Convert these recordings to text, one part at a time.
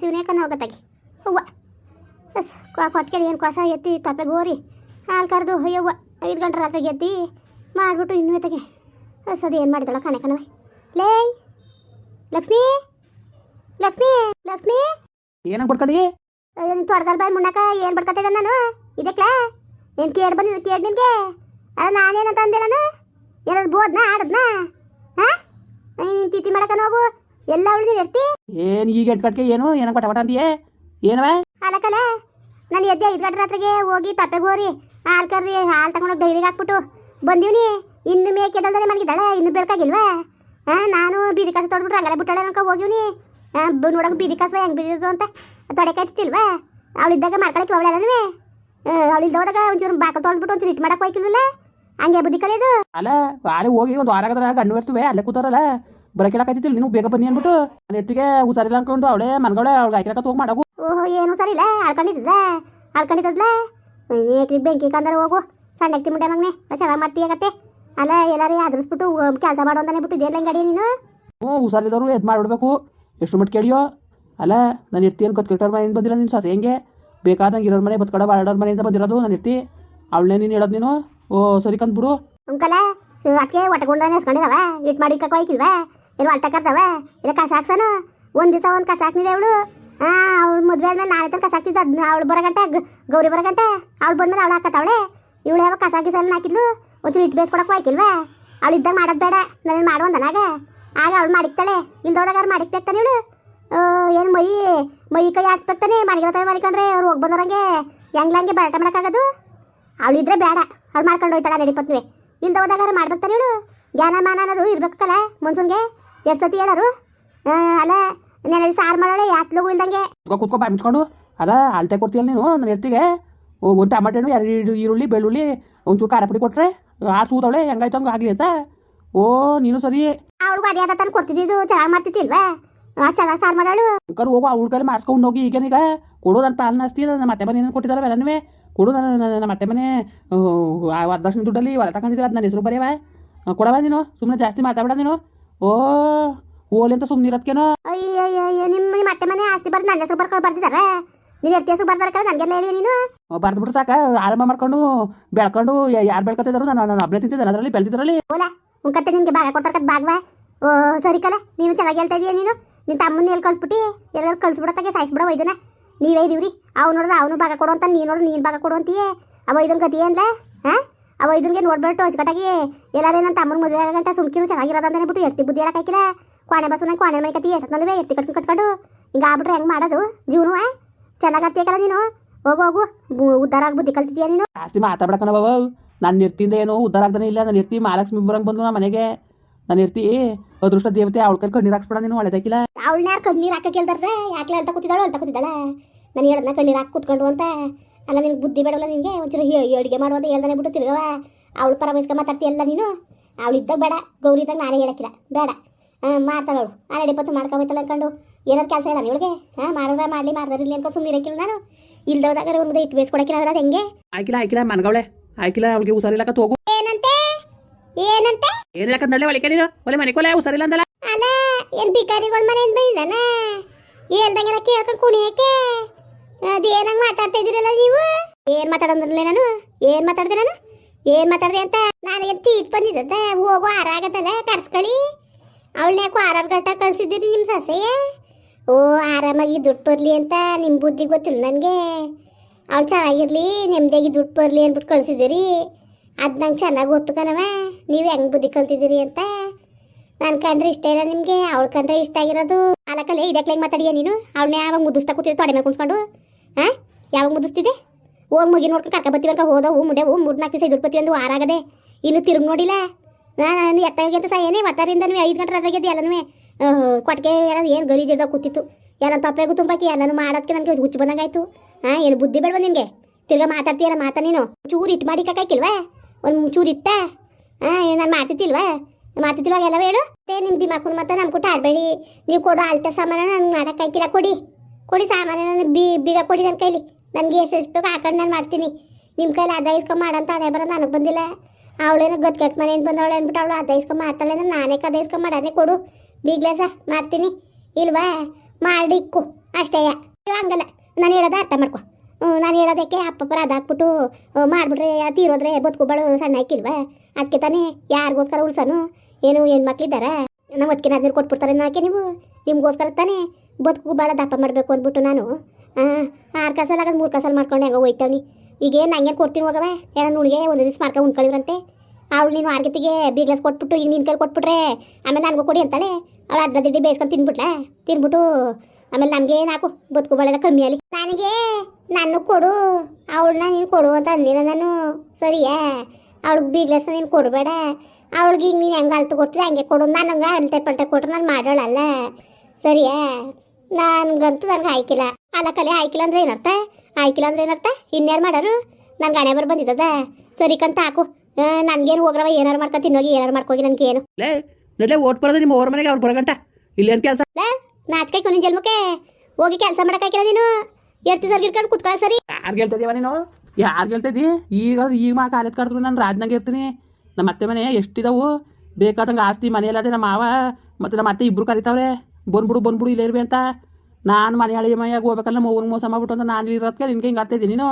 ಶಿವನೇಕನ ಹೋಗತ್ತಾಗಿ ಹೂವ ಎಸ್ ಕೊಟ್ಟಿಗೆ ಏನು ಕಸ ಎತ್ತಿ ತಪ್ಪೆ ಗೋರಿ ಹಾಲು ಕರೆದು ಅಯ್ಯವ್ವ ಐದು ಗಂಟೆ ರಾತ್ರಿಗೆ ಎತ್ತಿ ಮಾಡಿಬಿಟ್ಟು ಇನ್ನೂ ಎತ್ತಗೆ. ಎಸ್ ಅದು ಏನು ಮಾಡಿದಳ ಕಣೆ ಕಣವೆ. ಲೇಯ್ ಲಕ್ಷ್ಮಿ ಲಕ್ಷ್ಮಿ ಲಕ್ಷ್ಮಿ. ಏನಾಗ ಬಡ್ಕಡಿ ಏನು ನಿನ್ ಬಾಯಿ ಮುನ್ನಕ ಏನು ಬಡ್ಕತ್ತಿದ್ದೆ ನಾನು? ಇದಕ್ಕೆ ಏನು ಕೇಳಿ ಬಂದಿದ್ದು ಕೇಳಿ ನಿನಗೆ ಅಲ್ಲ ನಾನೇನಂತ ಅಂದೆ ನಾನು? ಏನಾದ್ರು ಬೋದ್ನಾ ಆಡದ್ನಾ? ಹಾಂ? ನೀನು ತಿಥಿ ಮಾಡಕ್ಕ ಹೋಗು. ಎಲ್ಲ ಅವಳು ಎಡ್ತಿ ಏನ್ ಈಗ ಎಡ್ಕಟ್ಕೆ ಏನು? ಏನೋ ಕೊಟ್ಟ ಕೊಟ್ಟ ಅಂತೀಯೇ ಏನವ? ಅಲ್ಲಕಲ್ಲ ನಾನು ಎದ್ದೆ ಐದು ಗಂಟೆ ರಾತ್ರಿಗೆ ಹೋಗಿ ತಪ್ಪೆಗೋರಿ ಹಾಲು ಕರ್ರಿ ಹಾಲು ತಗೊಂಡೋಗಿ ಡೈರಿಗೆ ಹಾಕ್ಬಿಟ್ಟು. ಬಂದೀವ್ನಿ ಇನ್ನು ಮೇಕೆದಲ್ದರೆ ಮಲಗಿದ್ದಾಳೆ ಇನ್ನು ಬೆಳಕಾಗಿಲ್ವಾ? ಹಾಂ ನಾನು ಬೀದಿ ಕಾಸು ತೊಡ್ಬಿಟ್ರೆ ಹಂಗಲ್ಲ ಬಿಟ್ಟಾಳೆ ಅನ್ಕೊ ಹೋಗಿವ್ನಿ ನೋಡೋಕೆ ಬೀದಿ ಕಾಸು ಹೆಂಗೆ ಬಿದ್ದಿದ್ದು ಅಂತ ತೊಡೆ ಕಟ್ತಿಲ್ವಾ ಅವಳಿದ್ದಾಗ ಮಾಡ್ಕೊಳಕ್ಕೆ ಅವಳೆಲ್ಲನೂ ಅವಳಿಲ್ದ ಹೋದಾಗ ಒಂಚೂರು ಬಾಕಲ್ ತೊಳ್ದ್ಬಿಟ್ಟು ಒಂಚೂರು ಇಟ್ಟು ಮಾಡಕ್ಕೆ ಹೋಯ್ಕಿಲ್ವಲ್ಲ ಹಂಗೆ ಬುದ್ಧಿ ಕಲಿಯೋದು? ಅಲ್ಲ ಅಲ್ಲಿ ಹೋಗಿ ಒಂದು ವಾರ ಆಗದ್ರ ಗಂಡು ಇರ್ತವೆ ಅಲ್ಲೇ ಕೂತಾರಲ್ಲ ಬರಕೇಳಕತ್ತಿಲ್ಲ ನೀನು? ಬೇಗ ಬನ್ನಿ ಅಂದ್ಬಿಟ್ಟು. ನನ್ನ ಎತ್ತಿಗೆ ಹುಷಾರಿಲ್ಲ ಅನ್ಕೊಂಡು ಅವಳೆ ಮನ್ಗಳೇ ಅವ್ಳಿಗೆ ಹಾಕಿರಕ ಹೋಗಿ ಮಾಡಾಗು. ಓಹೋ ಏನು ಸರಿ ಇಲ್ಲ ಆಳ್ಕೊಂಡಿದ್ದ ಆಳ್ಕೊಂಡಿದ್ದಲ್ಲ ಏಕ್ರಿಗೆ ಬೆಂಕಿ ಕಂದರೆ ಹೋಗು. ಸಣ್ಣಕ್ಕೆ ಮುಂಡೆ ಮಗನೆ. ಚೆನ್ನಾಗಿ ಮಾಡ್ತೀಯಾಗತ್ತೆ ಅಲ್ಲ ಎಲ್ಲಾರು ಆದರಿಸ್ಬಿಟ್ಟು ಕೆಲಸ ಮಾಡು ಅಂತಾನೆ ಬಿಟ್ಟು ಇದೇನು ಗಾಡಿ ನೀನು? ಹ್ಞೂ ಹುಷಾರಿದ್ದವರು ಎದ್ದು ಮಾಡಿಬಿಡ್ಬೇಕು. ಎಷ್ಟು ಮಟ್ಟು ಕೇಳಿಯೋ ಅಲ್ಲ ನಾನು ಇರ್ತಿ ಏನು ಕತ್ ಕೆಟ್ಟವ್ರ ಮನೆಯಿಂದ ಬಂದಿಲ್ಲ ನೀನು ಸೊಸೆ ಹೆಂಗೆ? ಬೇಕಾದಂಗೆ ಇರೋರ ಮನೆ ಬತ್ಕಡ ಬಾಡೋರ್ ಮನೆಯಿಂದ ಬಂದಿರೋದು ನಾನು ಇರ್ತಿ ಅವಳನ್ನೇ ನೀನು ಹೇಳೋದು ನೀನು? ಓ ಸರಿ ಕಂದ್ಬಿಡು. ಅಂಕಲ ಅದಕ್ಕೆ ಒಟ್ಟಗೊಂಡೇ ಎಸ್ಕೊಂಡಿರವ ಇಟ್ಟು ಮಾಡಿ ಕಕ್ಕ ಏನು ಅಲ್ಟ ಕರ್ದವ? ಇಲ್ಲ ಕಸ ಹಾಕ್ಸನು? ಒಂದು ದಿವಸ ಒಂದು ಕಸ ಹಾಕ್ನಿದೆ ಅವಳು? ಹಾಂ ಅವಳು ಮದುವೆ ಆದ್ಮೇಲೆ ನಾಳೆ ತನಕ ಕಸ ಹಾಕ್ತಿದ್ದ. ಅವಳು ಬರಗಂಟ ಗೌರಿ ಬರಗಂಟ. ಅವಳು ಬಂದ್ಮೇಲೆ ಅವಳು ಹಾಕತ್ತವಳೆ? ಇವಳು ಯಾವ ಕಸ ಹಾಕಿಸಲ್ಲ ಹಾಕಿದ್ಲು? ಒಂಚೂರು ಇಟ್ಟು ಬೇಯಿಸ್ಕೊಡಕ್ಕೆ ಹಾಕಿಲ್ವಾ ಅವಳು ಇದ್ದಾಗ ಮಾಡೋದು ಬೇಡ. ನಾನು ಮಾಡು ಅಂದನಾಗ? ಆಗ ಅವಳು ಮಾಡಿಕ್ತಾಳೆ. ಇಲ್ದೋದಾಗ ಅವ್ರು ಮಾಡಿಕ್ಬೇಕಾನೆ ಇವಳು? ಏನು ಮೈ ಮೈ ಕೈ ಆಡ್ಸ್ಬೇಕಾನೆ ಮನೆಗೆ ತವೆ ಮಾಡ್ಕೊಂಡ್ರೆ ಅವ್ರು ಹೋಗಿ ಬಂದವ್ರಂಗೆ ಹೆಂಗ್ಲಂಗೆ ಬರಾಟ ಮಾಡೋಕ್ಕಾಗೋದು? ಇದ್ರೆ ಬೇಡ. ಅವ್ಳು ಮಾಡ್ಕೊಂಡು ಹೋಯ್ತಾಳ ನಡಿಪತ್ವೆ ಇಲ್ದ ಹೋದಾಗ ಅವ್ರು ಮಾಡ್ಬೇಕಾನೆ ಇವಳು? ಜ್ಞಾನ ಮಾನ ಅನ್ನೋದು ಇರ್ಬೇಕಲ್ಲ ಮನ್ಸೂನ್ಗೆ? ಎಷ್ಟು ಸತಿ ಹೇಳರು? ಅಲ್ಲ ನೆನೆ ಸಾರು ಮಾಡೋಳೆ ಯಾತ್ಲಗೂ ಇಲ್ದಂಗೆ. ಕುತ್ಕೊ ಬಾಯ್ ಮುಚ್ಕೊಂಡು. ಅದ ಅಳತೆ ಕೊಡ್ತೀಯಲ್ಲ ನೀನು ನನ್ನ ಎತ್ತಿಗೆ ಓ ಒಂದು ಟಮಾಟೆ ಹಣ್ಣು ಎರಡು ಈರುಳ್ಳಿ ಬೆಳ್ಳುಳ್ಳಿ ಒಂಚೂರು ಖಾರ ಪುಡಿ ಕೊಟ್ರೆ ಆರು ಸೂತವಳೆ ಹೆಂಗಾಯ್ತು ಹಂಗೆ ಆಗಲಿ ಅಂತ. ಓ ನೀನು ಸರಿ. ಅವಳಿಗೂ ಅದೇ ಅದ ತಂದು ಕೊಡ್ತಿದ್ದು ಚೆನ್ನಾಗಿ ಮಾಡ್ತಿದ್ದಿಲ್ವಾ? ಆ ಚೆನ್ನಾಗಿ ಸಾರು ಮಾಡಾಳು. ಕರು ಹೋಗು ಅವ್ಳ ಕೈಲಿ ಮಾಡಿಸ್ಕೊಂಡು ಹೋಗಿ ಈಗೇನೀಗ. ಕೊಡು ನನ್ನ ಪಾಲನ ಅಸ್ತಿ ನನ್ನ ಮತ್ತೆ ಮನೆ ಕೊಟ್ಟಿದ್ದಾರೆ ಬೆಲ್ಲನವೇ ಕೊಡು ನನ್ನ ನನ್ನ- ಮತ್ತೆ ಮನೆ ವರದಕ್ಷಿಣೆ ದುಡ್ಡಲ್ಲಿ ಹೊರ ತಗೊಂಡಿದ್ರೆ ಅದು ನನ್ನ ಹೆಸರು ಬರೆಯವ ಕೊಡವ ನೀನು ಸುಮ್ಮನೆ ಜಾಸ್ತಿ ಮಾತಾಡ ನೀನು. ಓ ಓಲಿ ಅಂತ ಸುಮ್ಮನೆ ಇರೋದ್ಕೇನೋ ಅಯ್ಯೋ ಅಯ್ಯೋ ನಿಮ್ಮ ನಿಮ್ಮ ಅತ್ತೆ ಮನೆ ಆಸ್ತಿ ಬರ್ದು ನನ್ನ ಹೆಸರು ಬರ್ಕೊಂಡು ಬರ್ತಿದ್ದಾರೆ ನೀನು ಎರ್ತಿ ಹೆಸರು ಬರ್ದಾರ ಕಡೆ ನನಗೆಲ್ಲ ಹೇಳಿ ನೀನು? ಬರ್ದು ಬಿಡು ಸಾಕ. ಆರಂಭ ಮಾಡ್ಕೊಂಡು ಬೆಳ್ಕೊಂಡು ಯಾರು ಬೆಳ್ಕೊತಿದ್ರು? ನಾನು ನಾನು ಒಬ್ಬನೇ ತಿಂತಿದ್ದೆ ಅದರಲ್ಲಿ ಬೆಳೆದಿದ್ರಲ್ಲಿ. ಓಲಾ ಕತ್ತೆ ನಿಮಗೆ ಭಾಗ ಕೊಡ್ತಾರ ಭಾಗವ. ಓ ಸರಿ ಕಲ ನೀನು ಚೆನ್ನಾಗಿ ಹೇಳ್ತಾ ಇದೀಯ ನೀನು? ನಿನ್ನ ತಮ್ಮನ್ನ ಎಲ್ಲಿ ಕಳಿಸ್ಬಿಟ್ಟು? ಎಲ್ಲರೂ ಕಳಿಸ್ಬಿಡತ್ತಾಗೆ ಸಾಯಿಸ್ಬಿಡವ ಇದನ್ನ ನೀವೇ ಇದೀವ್ರಿ. ಅವ್ನು ನೋಡ್ರೆ ಅವನು ಭಾಗ ಕೊಡು ಅಂತ ನೀನು ನೋಡ್ರಿ ನೀನು ಭಾಗ ಕೊಡು ಅಂತೀಯೇ? ಅವ ಇದನ್ ಗತಿ ಏನ್ಲ? ಹಾಂ? ಅವ ಇದನ್ಗೆ ನೋಡ್ಬಿಟ್ಟು ಅಜ್ಕಟಾಗಿ ಎಲ್ಲಾರೇ ನನ್ನ ತಮ್ಮನ ಮದುವೆ ಆಗಂಟ ಸುಮ್ಕಿರು ಚೆನ್ನಾಗಿರೋದ ಅಂತಾನೆ ಬಿಟ್ಟು ಎರ್ತಿ ಬುದ್ಧಿ ಹೇಳಕ್ಕಾಕಿಲ್ಲ ಕ್ವಾಣೆ ಬಸ್ಸು ನಂಗೆ ಕ್ವಾಣೆ ಮನೆ ಕತ್ತಿ ಎಷ್ಟೊತ್ತಲ್ವೇ ಎರ್ತಿ ಕಟ್ಕೊಂಡು ಕಟ್ಕೊಂಡು ಹಿಂಗೆ ಆಗ್ಬಿಟ್ರೆ ಹೆಂಗೆ ಮಾಡೋದು? ಜೀವನ ಚೆನ್ನಾಗಿ ಆಡ್ತೀಯಕಲ್ಲ ನೀನು? ಹೋಗು ಹೋಗು. ಉದ್ದಾರ ಆಗಿ ಬುದ್ಧಿ ಕಲ್ತಿದ್ಯಾ ನೀನು? ಜಾಸ್ತಿ ಮಾತಾಡ್ಬೇಕನವ ನಾನು ನಿರ್ತಿಂದ ಏನು ಉದ್ದಾರ ಆಗ್ದಾನೆ ಇಲ್ಲ. ನಾನು ಇರ್ತಿ ಮಹಾಲಕ್ಷ್ಮಿ ಬರಂಗೆ ಬಂದು ನಮ್ಮ ಮನೆಗೆ. ನಾನು ಇರ್ತಿ ಅದೃಷ್ಟ ದೇವತೆ ಅವಳ ಕೈ ಕಣ್ಣೀರು ಹಾಕ್ಸ್ಬೇಡ ನೀನು ಒಳ್ಳೆದಾಕಿಲ್ಲ ಅವಳನ್ನ ಕಣ್ಣೀರು ಹಾಕಕ್ಕೆ ಕೇಳ್ದಾರ್ರೆ ಯಾಕೆ ಹೇಳ್ತಾ ಕೂತಿದ್ದಾಳು ಹೇಳ್ತಾ ಕೂತಿದ್ದಾಳೆ? ನಾನು ಹೇಳದ್ನ ಕಣ್ಣೀರು ಹಾಕಿ ಕೂತ್ಕೊಂಡು ಅಂತ. ಅಲ್ಲ ನಿನ್ಗೆ ಬುದ್ಧಿ ಬೇಡವಲ್ಲ ನಿನಗೆ ಒಂಚೂರು ಅಡುಗೆ ಮಾಡೋದು ಹೇಳ್ದಾನೆ ಬಿಟ್ಟು ತಿರ್ಗವ. ಅವಳು ಪರ ಮಾತಾಡ್ತಿ ಮಾತಾಡ್ತೀಯಲ್ಲ ನೀನು? ಅವಳು ಇದ್ದಾಗ ಬೇಡ ಗೌರಿ ಇದ್ದಾಗ ನಾನೇ ಹೇಳಕ್ಕಿಲ್ಲ. ಬೇಡ. ಹಾಂ ಮಾಡ್ತಾಳೆ ಅವಳು. ಆ ನಡಿಪತ್ತು ಮಾಡ್ಕೊಬೋಯ್ತಲ್ಲ ಅನ್ಕೊಂಡು. ಏನಾರು ಕೆಲಸ ಇಲ್ಲ ಇವಳಿಗೆ ಹಾಂ ಮಾಡಿದ್ರೆ ಮಾಡಲಿ ಮಾಡ್ದಾರಿಲ್ಲ ಅನ್ಕೊಂಡು ಸುಮ್ಮನೆ ಇರಕ್ಕಿಲ್ಲ ನಾನು. ಇಲ್ದೋದಾಗ ಒಂದು ಇಟ್ಟು ಬೇಯಿಸ್ಕೊಡಕ್ಕಿಲ್ಲ ಅದ್ರ ಹೆಂಗೆ? ಆಯ್ಕಿಲ್ಲ ಆಯ್ಕಿಲ್ಲ ಮನ್ಗವಳೆ. ಆಯ್ಕಿಲ್ಲ ಅವಳಿಗೆ ಹುಷಾರಿಲ್ಲಕ ಹೋಗು. ಏನಂತೆ? ಏನಂತೆ? ಏನಿಲ್ಲಕಂದಳೆ ಒಳಗೆ ನೀನು? ಒಲೆ ಮನೆ ಕೊಲೆ ಹುಷಾರಿಲ್ಲ ಅಂದಲ್ಲ? ಅಲ್ಲ ಏನು ಬಿಕಾರಿಗಳ ಮನೆಯಿಂದ ಬಂದಿದ್ದಾನ? ಹೇಳ್ದಂಗೆಲ್ಲ ಕೇಳ್ಕೊಂಡು ಕುಣಿಯಕ್ಕೆ? ಅದೇನಂಗ್ ಮಾತಾಡ್ತಾ ಇದೀರಲ್ಲ ನೀವು? ಏನ್ ಮಾತಾಡೋದ್ರಲ್ಲ ನಾನು? ಏನ್ ಮಾತಾಡ್ದೆ ನಾನು? ಏನ್ ಮಾತಾಡ್ದೆ ಅಂತ? ನನಗೆ ತೀಟ್ ಬಂದಿದ್ದ ಹೋಗೋ, ಆರ ಆಗತ್ತಲ್ಲ, ಕರ್ಸ್ಕೊಳ್ಳಿ. ಅವಳ ಯಾಕೋ ಆರಾರು ಗಂಟೆ ಕಳ್ಸಿದ್ದೀರಿ ನಿಮ್ಮ ಸಸೆಯ ಓ, ಆರಾಮಾಗಿ ದುಡ್ಡು ಬರಲಿ ಅಂತ ನಿಮ್ಮ ಬುದ್ಧಿ ಗೊತ್ತಿಲ್ಲ ನನಗೆ. ಅವ್ಳು ಚೆನ್ನಾಗಿರ್ಲಿ ನೆಮ್ಮದಿಯಾಗಿ ದುಡ್ಡು ಬರಲಿ ಅಂದ್ಬಿಟ್ಟು ಕಳ್ಸಿದ್ದೀರಿ. ಅದು ನಂಗೆ ಚೆನ್ನಾಗಿ ಗೊತ್ತು ಕಣವ ನೀವು ಹೆಂಗೆ ಬುದ್ಧಿ ಕಲ್ತಿದ್ದೀರಿ ಅಂತ. ನಾನು ಕಂಡ್ರೆ ಇಷ್ಟ ಇಲ್ಲ ನಿಮಗೆ. ಅವಳು ಕಂಡ್ರೆ ಇಷ್ಟ ಆಗಿರೋದು. ಅಲಕಲ್ಲೇ ಇದಕ್ಕೆ ಮಾತಾಡಿಯಾ ಮಾತಾಡಿಯ ನೀನು? ಅವಳನ್ನೇ ಯಾವಾಗ ಮುದ್ದಿಸ್ತಾ ಕೂತಿದ್ದು ತೊಡೆ ಮೇಲೆ ಕುಣ್ಸ್ಕೊಂಡು? ಹಾಂ? ಯಾವಾಗ ಮುದಿಸ್ತಿದೆ? ಹೋಗಿ ಮುಗಿ ನೋಡ್ಕೊಂಡು ಕರ್ಕ ಬತ್ತಿ ಹೋದವು ಹೂ ಮೂರು ನಾಲ್ಕು ದಿವಸ ದುಡ್ಡು ಒಂದು ವಾರ ಆಗದೆ. ಇನ್ನು ತಿರುಗಿ ನೋಡಿಲ್ಲ. ನಾನು ಎತ್ತಾಗಿ ಅಂತ ಸಹ ಏನೇ ನೀವು ಐದು ಗಂಟೆ ರಾತ್ರಿಗೆ ಎಲ್ಲನೂ ಕೊಟ್ಟಿಗೆ ಎಲ್ಲ ಏನು ಗಲೀಜಿದಾಗ ಕೂತಿತ್ತು. ಎಲ್ಲ ತಪ್ಪೆಗೂ ತುಂಬಕ್ಕೆ ಎಲ್ಲನೂ ಮಾಡೋದಕ್ಕೆ ನನಗೆ ಹುಚ್ಚು ಬಂದಂಗಾಯ್ತು. ಹಾಂ ಏನು ಬುದ್ಧಿ ಬೇಡವ ನಿಮಗೆ ತಿರ್ಗಾ ಮಾತಾಡ್ತೀಯಲ್ಲ, ಮಾತಾ ನೀನು? ಚೂರು ಇಟ್ಟು ಮಾಡಿ ಕಾಕಿಲ್ವಾ ಒಂದು ಚೂರು ಇಟ್ಟ ಹಾಂ ನಾನು ಮಾಡ್ತಿದ್ದಿಲ್ವಾ? ಮಾಡ್ತಿತ್ತಿಲ್ವಾಗ ಎಲ್ಲ ಹೇಳು. ಮತ್ತೆ ನಿಮ್ಮ ದಿಮಾಕು ಮತ್ತೆ ನಮ್ಮ ಕೊಟ್ಟು ಆಡಬೇಡಿ. ನೀವು ಕೊಡೋ ಅಲ್ತ ಸಾಮಾನ ನಾನು ಮಾಡೋಕ್ಕಾಗಿಲ್ಲ, ಕೊಡಿ. ಕೊಡಿ ಸಾಮಾನು ಬಿ, ಬೀಗ ಕೊಡಿ ನನ್ನ ಕೈಲಿ. ನನಗೆ ಎಷ್ಟು ಎಷ್ಟು ಬೇಕು ಹಾಕೊಂಡು ನಾನು ಮಾಡ್ತೀನಿ. ನಿಮ್ಮ ಕೈಲಿ ಅದ ಇಸ್ಕೊಂಡು ಮಾಡಂತ ಹಣೆ ಬರೋ ನನಗೆ ಬಂದಿಲ್ಲ. ಅವಳೇನೋ ಗದ್ ಕೆಟ್ಟ ಮನೆಯಿಂದ ಬಂದವಳೆ ಅಂದ್ಬಿಟ್ಟು ಅವಳು ಅದ ಇಸ್ಕೊಂಡು ಮಾಡ್ತಾಳೆ ಅಂದ್ರೆ ನಾನೇ ಕದ ಇಸ್ಕೊಂಡು ಮಾಡೋದೇ ಕೊಡು. ಬೀಗ್ಲೇ ಮಾಡ್ತೀನಿ. ಇಲ್ವಾ? ಮಾಡಿಕ್ಕು ಅಷ್ಟೇ ಹಂಗಲ್ಲ. ನಾನು ಹೇಳೋದ ಅರ್ಥ ಮಾಡ್ಕೊ. ನಾನು ಹೇಳೋದಕ್ಕೆ ಅಪ್ಪಪ್ಪರ ಅದಾಕ್ಬಿಟ್ಟು ಹಾಕ್ಬಿಟ್ಟು ಮಾಡ್ಬಿಟ್ರೆ ತೀರೋದ್ರೆ ಬದುಕು ಬಾಳು ಸಣ್ಣ ಹಾಕಿಲ್ವಾ ಅದಕ್ಕೆ ತಾನೇ ಯಾರಿಗೋಸ್ಕರ ಉಳ್ಸೋನು? ಏನು ಹೆಣ್ಮಕ್ಳಿದ್ದಾರೆ? ನಮ್ಮ ಅದಕ್ಕೆ ಹದಿನೈದು ಕೊಟ್ಬಿಡ್ತಾರೆ ನಾಕೆ ನೀವು, ನಿಮಗೋಸ್ಕರ ತಾನೇ ಬದುಕು ಭಾಳ ದಪ್ಪ ಮಾಡಬೇಕು ಅಂದ್ಬಿಟ್ಟು ನಾನು. ಆರು ಕಾಸಲ್ಲಿ ಆಗೋದು ಮೂರು ಕಾಸಲ್ಲಿ ಮಾಡ್ಕೊಂಡು, ಹೆಂಗೋ ಹೋಯ್ತವ್ನಿ ಈಗೇನು ನಂಗೇನು ಕೊಡ್ತೀನಿ ಹೋಗವೆ? ಏನೋ ನುಣಿಗೆ ಒಂದು ದಿವಸ ಮಾಡ್ಕೊ ಉಣ್ಕೊಳ್ಳಿವ್ರಂತೆ ಅವಳು ನೀನು ಆರ್ಗತಿಗೆ ಬೀಗ್ಲಸ್ ಕೊಟ್ಬಿಟ್ಟು, ಈಗ ನಿನ್ನ ಕೈಲಿ ಕೊಟ್ಬಿಟ್ರೆ ಆಮೇಲೆ ನನಗೂ ಕೊಡಿ ಅಂತಾಳೆ. ಅವಳು ಅರ್ಧ ದಿಡ್ಡಿ ಬೇಯಿಸ್ಕೊಂಡು ತಿನ್ಬಿಟ್ಲೆ? ತಿನ್ಬಿಟ್ಟು ಆಮೇಲೆ ನಮಗೆ ಹಾಕು ಬದುಕು ಬಾಳೆಲ್ಲ ಕಮ್ಮಿ ಅಲ್ಲಿ ನನಗೆ ನಾನು ಕೊಡು, ಅವಳನ್ನ ನೀನು ಕೊಡು ಅಂತ ಅಂದಿಲ್ಲ ನಾನು. ಸರಿಯಾ? ಅವಳಿಗೆ ಬೀಗ್ಲಾಸ ನೀನು ಕೊಡಬೇಡ. ಅವಳಿಗೆ ಈಗ ನೀನು ಹೆಂಗೆ ಅಳ್ತು ಕೊಡ್ತೀರಿ ಹಂಗೆ ಕೊಡು. ನಾನು ಹಂಗೆ ಅಲ್ತೆ ಪಲ್ಟೆ ಕೊಟ್ರೆ ನಾನು ಮಾಡೋಳಲ್ಲ ಸರಿಯಾ? ನನ್ಗಂತೂ ನನಗೆ ಆಯ್ಕಿಲ್ಲ ಅಲ್ಲ ಕಲೆ ಆಯ್ಕಿಲ್ಲ ಅಂದ್ರೆ ಏನರ್ಥ? ಆಯ್ಕಿಲ್ಲ ಅಂದ್ರೆ ಏನರ್ಥ? ಇನ್ಯಾರು ಮಾಡಾರು? ನನ್ಗೆ ಹಣೆ ಬರ್ ಬಂದಿದ್ದದ? ಸರಿ ಕಂತ ಹಾಕು. ನನಗೇನು ಹೋಗ್ರವ? ಏನಾರು ಮಾಡ್ಕೊ ತಿನ್ನೋಗಿ ಏನಾರು ಮಾಡ್ಕೋಗಿ ನನಗೆ ಏನು? ಲೇ ನಡ್ಲೆ ಓಟ್ ಬರೋದು ನಿಮ್ಮ ಓರ್ ಮನೆಗೆ ಅವ್ರು ಬರಗಂಟ ಏನು ಕೆಲಸ? ನಾಚಿಕೆ ಕೊನೆ ಜನ್ಮಕ್ಕೆ ಹೋಗಿ ಕೆಲಸ ಮಾಡಕ್ಕಾಗಿಲ್ಲ ನೀನು. ಎರ್ತಿ ಸರ್ ಗಿಡ್ಕೊಂಡು ಕುತ್ಕೊಳ್ಳ ಸರಿ. ಯಾರು ಗೆಲ್ತಿದೀವ ನೀನು? ಯಾರು ಗೆಲ್ತಿದ್ದಿ? ಈಗ ಈಗ ಮಾ ಕಾಲೇಜ್ ಕರೆದ್ರು ನಾನು ರಾಜ್ನಾಗ ಇರ್ತೀನಿ. ನಮ್ಮ ಅತ್ತೆ ಮನೆ ಎಷ್ಟಿದಾವು? ಬೇಕಾದಂಗೆ ಆಸ್ತಿ ಮನೆಯಲ್ಲದೆ ನಮ್ಮ ಮಾವ ಮತ್ತು ನಮ್ಮ ಅತ್ತೆ ಇಬ್ಬರು ಕರಿತಾವ್ರೆ. ಬಂದ್ಬಿಡು ಬಂದ್ಬಿಡು ಇಲ್ಲೇ ಇರ್ಬೇ ಅಂತ. ನಾನು ಮನೆ ಹಳಿ ಮೈಯಾಗ ಹೋಗ್ಬೇಕಲ್ಲ ಅವ್ವನ್ ಮೋಸ ಮಾಡ್ಬಿಟ್ಟು ಅಂತ ನಾನು ಇರೋದಕ್ಕೆ ನಿನ್ಗೆ ಹಿಂಗೆ ಆಗ್ತಿದ್ದೀನಿ ನೀನು?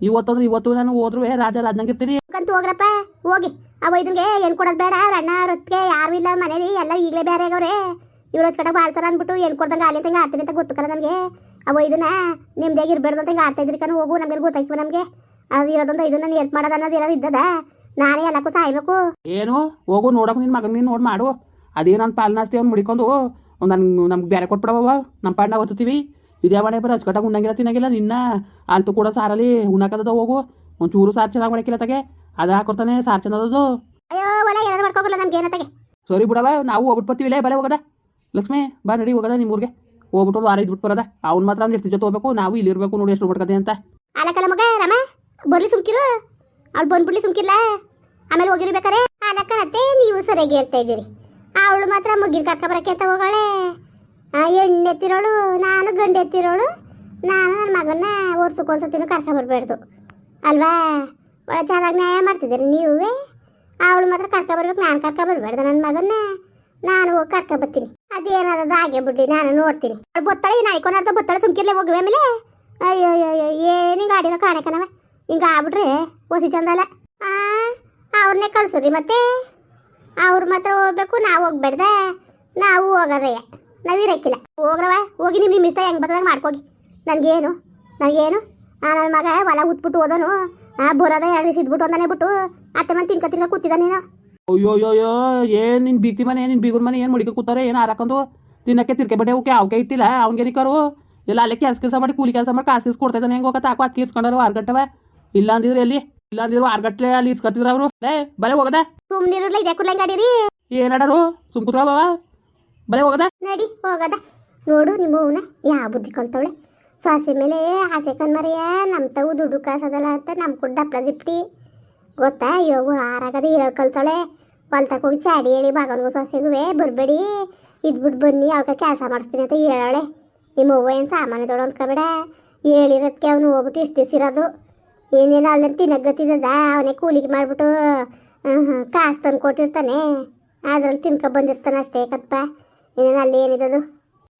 ಇವತ್ತಂದ್ರೆ ಇವತ್ತು ನಾನು ಹೋದ್ರು ರಾಜ ರಾಜ್ನಾಗ ಇರ್ತೀನಿ. ಕಂತು ಹೋಗ್ರಪ್ಪ ಹೋಗಿ. ಅವ ಇದನ್ಗೆ ಏನು ಕೊಡೋದು ಬೇಡ ಅಣ್ಣ ರೊತ್ತಿಗೆ ಯಾರು ಇಲ್ಲ ಮನೇಲಿ ಎಲ್ಲ ಈಗಲೇ ಬೇರೆ ಆಗವ್ರೆ ಇವ್ರು ಹಚ್ಕಟ ಬಾಳ್ಸರ ಅಂದ್ಬಿಟ್ಟು ಏನು ಕೊಡ್ದಂಗೆ ಅಲ್ಲಿ ತಂಗ ಆಡ್ತೀನಿ ಅಂತ ಗೊತ್ತಕ್ಕಲ್ಲ ನನಗೆ. ಅವ ಇದನ್ನ ನಿಮ್ದಾಗಿ ಇರಬೇಡ್ದು ಅಂತ ಹಿಂಗೆ ಆಡ್ತಾ ಇದ್ರಿ ಕಣ ಹೋಗು ನಮ್ಗೆ ಗೊತ್ತಾಯ್ತು ನಮಗೆ. ಅದು ಇರೋದಂತ ಇದನ್ನ ನಾನು ಹೆಲ್ಪ್ ಮಾಡೋದು ಅನ್ನೋದು ಏನಾದ್ರು ಇದ್ದದ? ನಾನೇ ಎಲ್ಲಕ್ಕೂ ಸಾಯ್ಬೇಕು. ಏನು? ಹೋಗು ನೋಡಕ್ಕೆ ನಿನ್ನ ಮಗನ ನೀನು ನೋಡಿ ಮಾಡು. ಅದೇನು ನನ್ನ ಪಾಲನಾಸ್ತಿ ಅವ್ನು ಮುಡಿಕೊಂಡು ನನ್ಗೆ ನಮ್ಗೆ ಬೇರೆ ಕೊಟ್ಬಿಡವ ನಮ್ಮ ನಾವು ಓದ್ತೀವಿ ಇದೇ ಮಾಡೇ ಬರೋ ಅಚ್ಚುಕಟ್ಟಾಗಿ ಉಣ್ಣಂಗಿಲ್ಲ ತಿನ್ನಂಗಿಲ್ಲ ನಿನ್ನ. ಅಂತೂ ಕೂಡ ಸಾರಲ್ಲಿ ಉಣ್ಣಕದ ಹೋಗು. ಒಂಚೂರು ಸಾರು ಚೆನ್ನಾಗಿ ಮಾಡಕ್ಕಿಲ್ಲ ತಗೆ. ಅದು ಹಾಕೊಡ್ತಾನೆ ಸಾರು ಚೆನ್ನದದು ಸರಿ ಬಿಡವ ನಾವು ಹೋಗ್ಬಿಟ್ಟು ಬರ್ತೀವಿ. ಇಲ್ಲೇ ಬಲೆ ಹೋಗದ. ಲಕ್ಷ್ಮಿ ಬಾ ನಡಿ ಹೋಗದ ನಿಮ್ಮ ಊರಿಗೆ. ಹೋಗ್ಬಿಟ್ಟು ಒಂದು ವಾರ ಇದ್ಬಿಟ್ಟು ಬರೋದ. ಅವ್ನು ಮಾತ್ರ ಅವ್ನು ಜೊತೆ ಹೋಗ್ಬೇಕು. ನಾವು ಇಲ್ಲಿ ಇರಬೇಕು ನೋಡಿ ಎಷ್ಟು ಮಾಡ್ಕದೆ ಅಂತ. ಅಲಕಲ್ಲ ಮಗ ರಾಮ ಬರ್ಲಿ ಸುಮ್ಕಿರು. ಅವ್ಳು ಬಂದ್ಬಿಡ್ಲಿ ಸುಮ್ಕಿರ್ಲ? ಆಮೇಲೆ ಹೋಗಿರ್ಬೇಕಾರೆ? ಅಲಕ್ಕನತ್ತೆ ನೀವು ಸರಿಯಾಗಿ ಹೇಳ್ತಾ ಇದ್ದೀರಿ. ಅವಳು ಮಾತ್ರ ಮುಗಿನ ಕರ್ಕ ಬರಕ್ಕೆ ಆ ಎಣ್ಣೆತ್ತಿರೋಳು ನಾನು ಗಂಡೆತ್ತಿರೋಳು, ನಾನು ನನ್ನ ಮಗನ್ನ ವರ್ಷಕ್ಕೊಂದ್ಸತಿನೂ ಕರ್ಕ ಬರಬಾರ್ದು. ಅಲ್ವಾ? ಒಳ್ಳೆ ಚೆನ್ನಾಗಿ ನ್ಯಾಯ ಮಾಡ್ತಿದ್ದೀರಿ ನೀವೇ? ಅವಳು ಮಾತ್ರ ಕರ್ಕ ಬರ್ಬೇಕು, ನಾನು ಕರ್ಕ ಬರಬೇಡ್ದು ನನ್ನ ಮಗನ್ನ. ನಾನು ಹೋಗಿ ಕರ್ಕ ಬರ್ತೀನಿ. ಅದೇನಾದ್ರು ಹಾಗೆ ಬಿಡ್ಲಿ ನಾನು ನೋಡ್ತೀನಿ. ಅವಳು ಬತ್ತಾಳೆ ನಾಯ್ಕೊಂಡಾರ್ದ ಬತ್ತಾಳೆ ಸುಮ್ಕಿರ್ಲೆ ಹೋಗುವೆ ಆಮೇಲೆ? ಅಯ್ಯೋ ಅಯ್ಯೋ ಏನೇ ಗಾಡಿನ ಕಾಣಕನವ ಹಿಂಗೆ ಆಗ್ಬಿಟ್ರೆ ಓಸಿ ಚಂದಲ್ಲ. ಅವ್ರನ್ನೇ ಕಳ್ಸ್ರಿ ಮತ್ತೆ. ಅವ್ರು ಮಾತ್ರ ಹೋಗ್ಬೇಕು, ನಾವು ಹೋಗ್ಬೇಡ್ದ. ನಾವು ಹೋಗರಯ್ಯ ನಾವು ಇರಕ್ಕಿಲ್ಲ ಹೋಗ್ರವ ಹೋಗಿ ನಿಮ್ಮ ನಿಮ್ಮ ಇಷ್ಟ ಹೆಂಗೆ ಬರ್ತದಂಗೆ ಮಾಡ್ಕೋಗಿ. ನನಗೇನು ನನಗೇನು? ನನ್ನ ಮಗ ಹೊಲ ಉತ್ಬಿಟ್ಟು ಹೋದನು. ಆ, ಬರೋದ ಎರಡು ಸಿದ್ಬಿಟ್ಟು ಒಂದನೇ ಬಿಟ್ಟು ಅತ್ತೆ ಮನೆ ತಿನ್ಕ ತಿನ್ಕ ನೀನು. ಅಯ್ಯೋ ಅಯ್ಯೋ ಏನು ನಿನ್ನ ಬೀಗ್ತಿ ಮನೆ ನಿನ್ನ ಬೀಗುರ ಮನೆ, ಏನು ಮುಡಿಕ ಕೂತಾರೆ, ಏನು ಹಾರಕೊಂಡು ತಿನ್ನಕ್ಕೆ ತಿರ್ಕೆ ಓಕೆ ಅವಕ್ಕೆ ಇಟ್ಟಿಲ್ಲ, ಅವ್ನಿಗೆ ನಿಕ್ಕರು ಎಲ್ಲ ಅಲ್ಲೇ ಕೆಲಸ ಕೆಲಸ ಮಾಡಿ, ಕೂಲಿ ಕೆಲಸ ಮಾಡಿ, ಕಾಸು ಕೊಡ್ತಾ ಇದ್ದಾನೆ, ಹೆಂಗೆ ಹೋಗತ್ತೆ? ಹಾಕೋ ಅದಕ್ಕೆ ಇಸ್ಕೊಂಡರು, ಆರು ಇಲ್ಲ ಅಂದಿದ್ರೆ ಎಲ್ಲಿ? ಇಲ್ಲ ಅರ್ಗಟ್ಲೆ ಅಲ್ಲಿ ಇಸ್ಕತ್ತಿದ್ರ ಅವರು. ಲೇ ಬಲೆ ಹೋಗದ? ಸುಮ್ನಿರಲ್ಲ ಇದೆ ಕುರ್ಲಂಗ್ ಗಾಡಿ ರೀ ಏನಾಡರು? ಸುಮ್ ಕೂತ್ಕೋ ಬಲೆ ಹೋಗದ? ನಡಿ ಹೋಗದ. ನೋಡು ನಿಮ್ಮ ಅವನ ಯಾವ ಬುದ್ಧಿ ಕಲ್ತವಳೆ. ಸ್ವಾಸೆ ಮೇಲೆ ಆಸೆ ಕಣ್ಮರಿಯ ನಮ್ಮ ತವು ದುಡ್ಡು ಕಾಸದಲ್ಲ ಅಂತ ನಮ್ಮ ಕೂಡ ದಪ್ಪಳ ಜಿಪ್ಟಿ. ಗೊತ್ತಾ? ಯೋಗು ಆರಾಗದ ಹೇಳ್ ಕಲ್ತಾಳೆ ಹೊಲ್ತಕ್ಕೆ ಹೋಗಿ ಚಾಡಿ ಹೇಳಿ ಮಗನಿಗೂ ಸೊಸೆಗುವೆ ಬರಬೇಡಿ. ಇದ್ಬಿಟ್ಟು ಬನ್ನಿ ಅವಕ್ಕೆ ಕೆಲಸ ಮಾಡಿಸ್ತೀನಿ ಅಂತ ಹೇಳಳೆ. ನಿಮ್ಮ ಅವ್ವ ಏನು ಸಾಮಾನ್ಯ ದೊಡ್ಡ ಅನ್ಕೋಬೇಡ ಹೇಳಿರೋದಕ್ಕೆ ಅವನು ಹೋಗ್ಬಿಟ್ಟು ಇಷ್ಟ ದಿವಸ ಇರೋದು. ಏನೇನು ಅಲ್ಲಂತಿ ತಿನ್ನಕ್ಕೆ ಗೊತ್ತಿದ್ದದ ಅವನೇ ಕೂಲಿಗೆ ಮಾಡಿಬಿಟ್ಟು ಕಾಸು ತಂದು ಕೊಟ್ಟಿರ್ತಾನೆ. ಅದ್ರಲ್ಲಿ ತಿನ್ಕೊ ಬಂದಿರ್ತಾನೆ ಅಷ್ಟೇ ಕತ್ತ ಏನೇನು ಅಲ್ಲಿ ಏನಿದದು?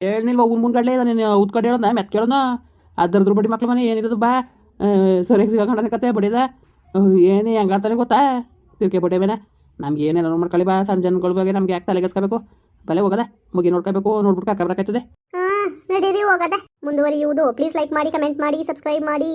ಹೇಳಿಲ್ವ ಉನ್ ಮುಂದ್ಗಡ್ಲೆ ನಾನು ಉತ್ಕಡೆ ಹೇಳೋದ? ಮೆತ್ ಕೇಳೋದ? ಅದ್ರದ್ರ ಬಡಿ ಮಕ್ಳು ಮನೆ ಏನಿದದು ಬಾ. ಸರಿಯಾಗಿ ಸಿಗಕೊಂಡ ಕತೆ ಬಡಿದ. ಏನೇ ಹೆಂಗಾಡ್ತಾನೆ ಗೊತ್ತಾ? ತಿರ್ಕೆ ಬಡ್ಡೆ ಬೇನೆ. ನಮ್ಗೆ ಏನೇನೋ ಮಾಡ್ಕೊಳ್ಳಿ ಬಾ ಸಣ್ಣ ಜನಗಳ ಬಗ್ಗೆ ನಮ್ಗೆ ಯಾಕೆ ತಲೆಗೆಸ್ಕೋಬೇಕು ಬಲೆ ಹೋಗದ? ಮುಗಿ ನೋಡ್ಕೋಬೇಕು ನೋಡ್ಬಿಟ್ಟು ಕರ್ಕ ಬರಕೈತದೆ ಹಾ ನಡೀರಿ ಹೋಗದ. ಮುಂದುವರಿಯುವುದು. ಪ್ಲೀಸ್ ಲೈಕ್ ಮಾಡಿ ಕಮೆಂಟ್ ಮಾಡಿ ಸಬ್ಸ್ಕ್ರೈಬ್ ಮಾಡಿ.